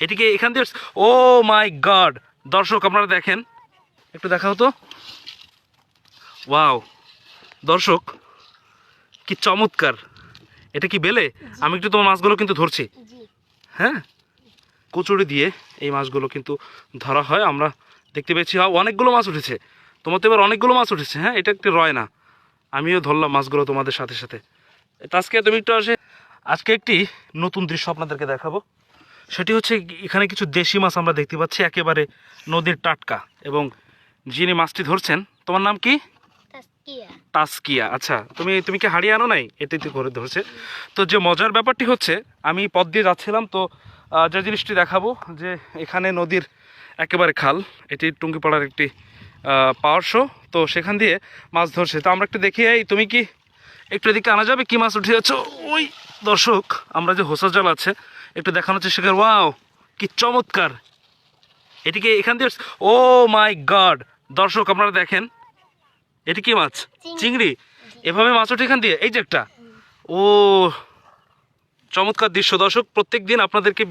এটিকে এখান দিয়ে ও মাই গড। দর্শক আপনারা দেখেন। একটু দেখাও তো। ওয়াও। দর্শক কি চমৎকার। এটা কি বেলে? আমি একটু তোমার মাছগুলো কিন্তু ধরছি। হ্যাঁ? কচুরি দিয়ে এই মাছগুলো কিন্তু ধরা হয়। আমরা দেখতে পেয়েছি অনেকগুলো মাছ উঠেছে। তোমার তো এবার অনেকগুলো মাছ উঠেছে হ্যাঁ? এটা একটি রয় না। আমিও ধরলাম মাছগুলো তোমাদের সাথে সাথে। আজকে তুমি একটু আসে আজকে একটি নতুন দৃশ্য আপনাদেরকে দেখাবো। সেটি হচ্ছে এখানে কিছু দেশি মাছ আমরা দেখতে পাচ্ছি একেবারে নদীর টাটকা। এবং যিনি মাছটি ধরছেন তোমার নাম কি? তাস্কিয়া। আচ্ছা তুমি তুমি কি হারিয়ে আনো নাই? এটাই করে ধরছে। তো যে মজার ব্যাপারটি হচ্ছে আমি পথ দিয়ে যাচ্ছিলাম তো যে জিনিসটি দেখাবো যে এখানে নদীর একেবারে খাল এটি টুঙ্গিপাড়ার একটি পাওয়ার শো তো সেখান দিয়ে মাছ ধরছে। তো আমরা একটু দেখি এই তুমি কি একটু এদিকে আনা যাবে? কি মাছ উঠে যাচ্ছ? ওই দর্শক আমরা যে হোসা জল আছে একটু দেখানোর চেষ্টা করি। ওয়াও কি চমৎকার। এটিকে এখান দিয়ে ও মাই গড। দর্শক আপনারা দেখেন। এটি কি মাছ? চিংড়ি। এভাবে মাছ ওঠে এখান দিয়ে? এই যে একটা। ও চমৎকার দৃশ্য। দর্শক প্রত্যেক দিন আপনাদেরকে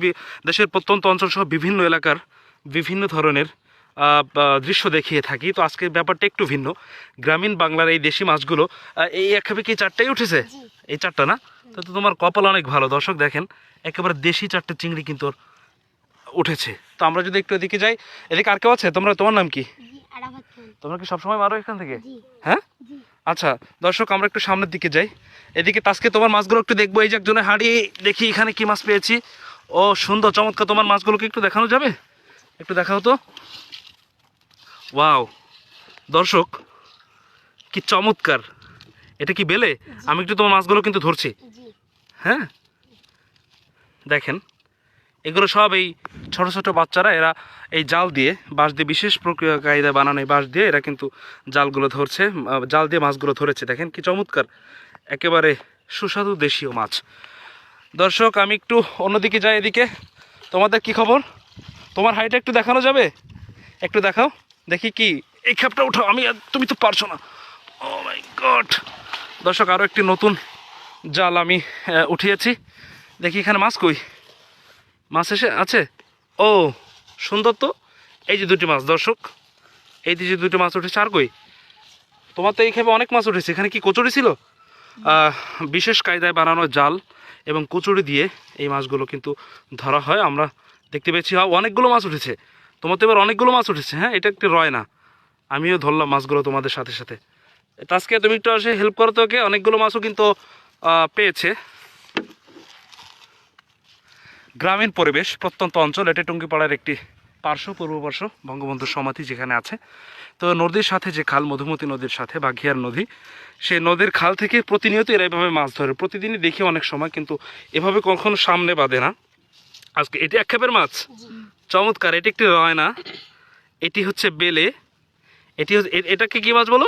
দেশের প্রত্যন্ত অঞ্চল সহ বিভিন্ন এলাকার বিভিন্ন ধরনের দৃশ্য দেখিয়ে থাকি। তো আজকের ব্যাপারটা একটু ভিন্ন। গ্রামীণ বাংলার এই দেশি মাছগুলো এই একেবারে কি চারটাই উঠেছে? এই চারটা না? তো তোমার কপাল অনেক ভালো। দর্শক দেখেন একেবারে দেশি চারটে চিংড়ি কিন্তু ওর উঠেছে। তো আমরা যদি একটু এদিকে যাই এদিকে আর কেউ আছে? তোমরা তোমার নাম কি? তোমরা কি সবসময় মারো এখান থেকে? হ্যাঁ? আচ্ছা দর্শক আমরা একটু সামনের দিকে যাই। এদিকে আজকে তোমার মাছগুলো একটু দেখব। এই যে একজনে হাঁড়ি দেখি এখানে কি মাছ পেয়েছি। ও সুন্দর চমৎকার। তোমার মাছগুলোকে একটু দেখানো যাবে? একটু দেখাও তো। ওয়াও দর্শক কি চমৎকার। এটা কি বেলে? আমি একটু তোমার মাছগুলো কিন্তু ধরছি। হ্যাঁ? দেখেন এগুলো সব এই ছোটো ছোটো বাচ্চারা এরা এই জাল দিয়ে বাঁশ দিয়ে বিশেষ প্রক্রিয়া কায়দা বানানো এই বাঁশ দিয়ে এরা কিন্তু জালগুলো ধরছে জাল দিয়ে মাছগুলো ধরেছে। দেখেন কি চমৎকার। একেবারে সুস্বাদু দেশীয় মাছ। দর্শক আমি একটু অন্যদিকে যাই এদিকে। তোমাদের কি খবর? তোমার হাইটা একটু দেখানো যাবে? একটু দেখাও। দেখি কি? এই খেপটা উঠাও, আমি তুমি তো পারছ না। ও মাই গড দর্শক আরও একটি নতুন জাল আমি উঠিয়েছি। দেখি এখানে মাছ কই? মাছ এসে আছে? ও, সুন্দর তো। এই যে দুটি মাছ, দর্শক। এই যে দুটি মাছ উঠেছে, আর কই? তোমার তো এই খেপে অনেক মাছ উঠেছে। এখানে কি কচুরি ছিল? বিশেষ কায়দায় বানানো জাল এবং কচুরি দিয়ে এই মাছগুলো কিন্তু ধরা হয়। আমরা দেখতে পেয়েছি অনেকগুলো মাছ উঠেছে। তোমার তো এবার অনেকগুলো মাছ উঠেছে হ্যাঁ? এটা একটি রয় না। আমিও ধরলাম মাছগুলো তোমাদের সাথে সাথে। আজকে তুমি একটু আসে হেল্প করো তো ওকে, অনেকগুলো মাছও কিন্তু পেয়েছে। গ্রামীণ পরিবেশ প্রত্যন্ত অঞ্চল, এটা টুঙ্গিপাড়ার একটি পার্শ্ব পূর্ব পার্শ্ব বঙ্গবন্ধুর সমাধি যেখানে আছে। তো নদীর সাথে যে খাল, মধুমতি নদীর সাথে, বাঘিয়ার নদী, সেই নদীর খাল থেকে প্রতিনিয়ত এরা এভাবে মাছ ধরে। প্রতিদিনই দেখি অনেক সময়, কিন্তু এভাবে কখনো সামনে বাঁধে না। আজকে এটি এক খেপের মাছ চমৎকার, এটি একটি রয়না এটি হচ্ছে বেলে। এটি এটাকে কি মাছ বলো?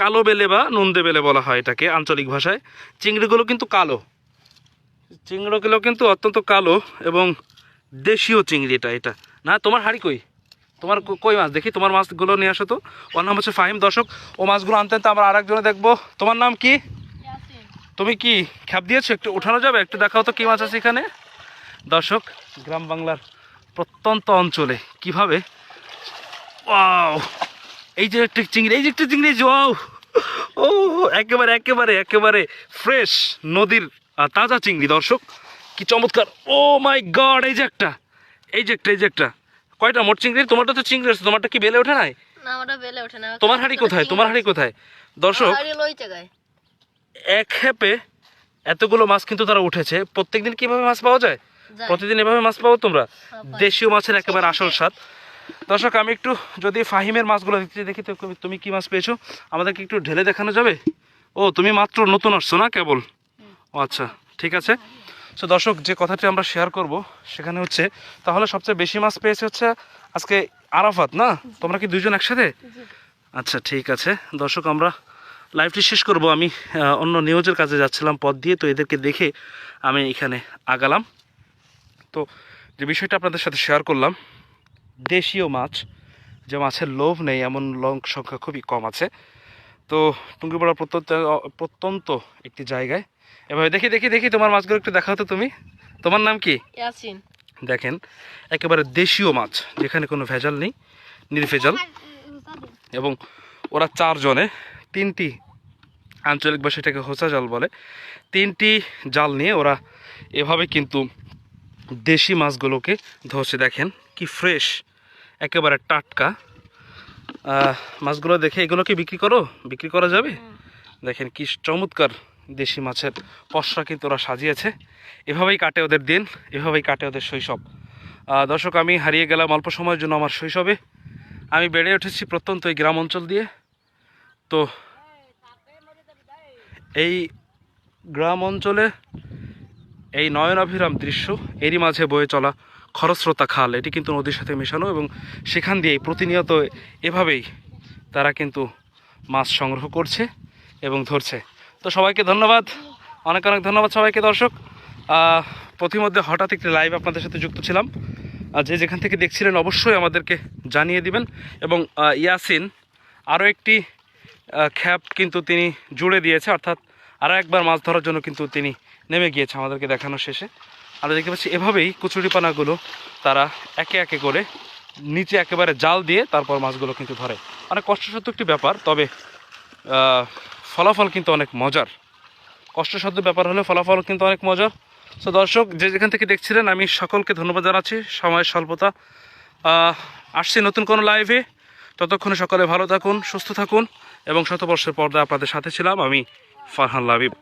কালো বেলে বা নন্দে বেলে বলা হয় এটাকে আঞ্চলিক ভাষায়। চিংড়িগুলো কিন্তু কালো। চিংড়িগুলো কিন্তু অত্যন্ত কালো এবং দেশীয় চিংড়ি এটা এটা। না, তোমার হাড়ি কই? তোমার কই মাছ? দেখি, তোমার মাছগুলো নিয়ে আসো তো। ওর নাম হচ্ছে ফাহিম। দর্শক, ও মাছগুলো আনতে আনতে আমরা আরেকজনে দেখব। তোমার নাম কি? তুমি কি খ্যাপ দিয়েছ? একটু উঠানো যাবে? একটু দেখাও তো কি মাছ আছে এখানে। দর্শক, গ্রাম বাংলার প্রত্যন্ত অঞ্চলে। কীভাবে? ওয়াও! এই যে একটা চিংড়ি এই যে একটা চিংড়ি ওয়াও! ও একেবারে একেবারে একেবারে ফ্রেশ নদীর তাজা চিংড়ি দর্শক। কি চমৎকার! ও মাই গড এই যে একটা এই যে একটা এই যে একটা। কয়টা? মোট চিংড়ি? তোমারটা তো চিংড়ি আছে তোমারটা কি বেলে ওঠে নাই? বেলে তোমার হাড়ি কোথায়? তোমার হাড়ি কোথায়? দর্শক এক হেপে এতগুলো মাছ কিন্তু তারা উঠেছে। প্রত্যেকদিন কীভাবে মাছ পাওয়া যায়। প্রতিদিন এভাবে মাছ পাবো তোমরা? দেশীয় মাছের একেবারে আসল স্বাদ। দর্শক আমি একটু যদি ফাহিমের মাছগুলো দেখতে দেখি তো তুমি কি মাছ পেয়েছ? আমাদেরকে একটু ঢেলে দেখানো যাবে? ও তুমি মাত্র নতুন আসছো না কেবল? ও আচ্ছা ঠিক আছে। সো দর্শক যে কথাটি আমরা শেয়ার করব সেখানে হচ্ছে তাহলে সবচেয়ে বেশি মাছ পেয়েছে হচ্ছে আজকে আরাফাত না? তোমরা কি দুজন একসাথে? আচ্ছা ঠিক আছে। দর্শক আমরা লাইভটি শেষ করব। আমি অন্য নিউজের কাজে যাচ্ছিলাম পথ দিয়ে তো এদেরকে দেখে আমি এখানে আগালাম। তো যে বিষয়টা আপনাদের সাথে শেয়ার করলাম দেশীয় মাছ যে মাছের লোভ নেই এমন লং সংখ্যা খুবই কম আছে। তো টুঙ্গিপাড়া প্রত্যন্ত প্রত্যন্ত একটি জায়গায়। এভাবে দেখি দেখি দেখি তোমার মাছগুলো একটু দেখাও তো তুমি। তোমার নাম কি? ইয়াসিন। দেখেন একেবারে দেশীয় মাছ যেখানে কোনো ভেজাল নেই নির্ভেজাল। এবং ওরা চারজনে তিনটি আঞ্চলিক ভাষা এটাকে হোসা জাল বলে তিনটি জাল নিয়ে ওরা এভাবে কিন্তু দেশি মাছগুলোকে ধরছে দেখেন কি ফ্রেশ একেবারে টাটকা। মাছগুলো দেখে এগুলোকে বিক্রি করো? বিক্রি করা যাবে? দেখেন কি চমৎকার দেশি মাছের পসরা কিন্তু ওরা সাজিয়েছে। এভাবেই কাটে ওদের দিন এভাবেই কাটে ওদের শৈশব। দর্শক আমি হারিয়ে গেলাম অল্প সময়ের জন্য আমার শৈশবে। আমি বেড়ে উঠেছি প্রত্যন্ত এই গ্রাম অঞ্চল দিয়ে। তো এই গ্রাম অঞ্চলে এই নয়নাভিরাম দৃশ্য এরই মাঝে বয়ে চলা খরস্রোতা খাল। এটি কিন্তু নদীর সাথে মেশানো এবং সেখান দিয়েই প্রতিনিয়ত এভাবেই তারা কিন্তু মাছ সংগ্রহ করছে এবং ধরছে। তো সবাইকে ধন্যবাদ। অনেক অনেক ধন্যবাদ সবাইকে, দর্শক। প্রতিমধ্যে হঠাৎ একটি লাইভ আপনাদের সাথে যুক্ত ছিলাম। যে যেখান থেকে দেখছিলেন অবশ্যই আমাদেরকে জানিয়ে দিবেন এবং ইয়াসিন আরও একটি খ্যাপ কিন্তু তিনি জুড়ে দিয়েছে, অর্থাৎ আরও একবার মাছ ধরার জন্য কিন্তু তিনি নেমে গিয়েছে আমাদেরকে দেখানো শেষে। আমরা দেখতে পাচ্ছি এভাবেই কচুরিপানাগুলো তারা একে একে করে নিচে একেবারে জাল দিয়ে তারপর মাছগুলো কিন্তু ধরে। অনেক কষ্টসাধ্য একটি ব্যাপার, তবে ফলাফল কিন্তু অনেক মজার। কষ্টসাধ্য ব্যাপার হলে ফলাফল কিন্তু অনেক মজার। সো দর্শক, যে যেখান থেকে দেখছিলেন, আমি সকলকে ধন্যবাদ জানাচ্ছি। সময়ের স্বল্পতা। আসছি নতুন কোনো লাইভে। ততক্ষণে সকালে ভালো থাকুন, সুস্থ থাকুন এবং শতবর্ষের পর্দা আপনাদের সাথে ছিলাম আমি ফারহান লাবিব।